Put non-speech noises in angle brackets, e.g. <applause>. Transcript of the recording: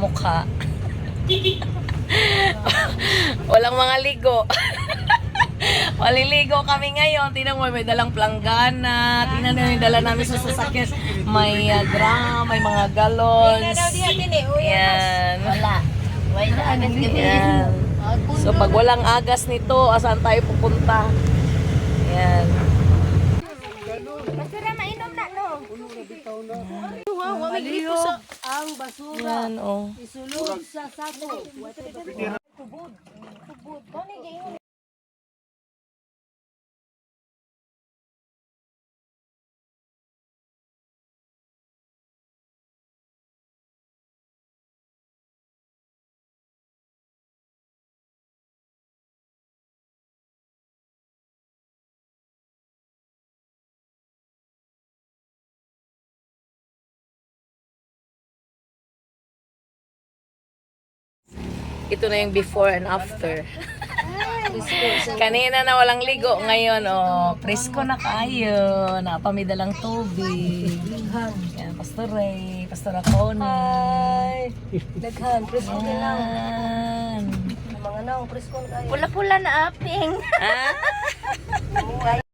mukha. Walang mga ligo. Maliligo kami ngayon. Tingnan mo, may dalang planggana. Tingnan mo yung dala namin sa sasakyan. May uh, drum, may mga galons. Yan. Wala. Wala agad kami. Yan. So pag walang agas nito, asan tayo pupunta? Yan. Basura mainom na, no? Aliyo. Ang basura. Yan, oh. Isulod sa sako. Tubod. Tubod. Kani gayon. Ito na yung before and after. <laughs> Kanina na walang ligo, ngayon oh, presko na kayo. Napamidalang tubig. Yan, Pastor Ray, Pastor Connie. Hi. Daghan. Presko na lang. Mga naong presko kayo. Pula-pula na aping. Ah? <laughs>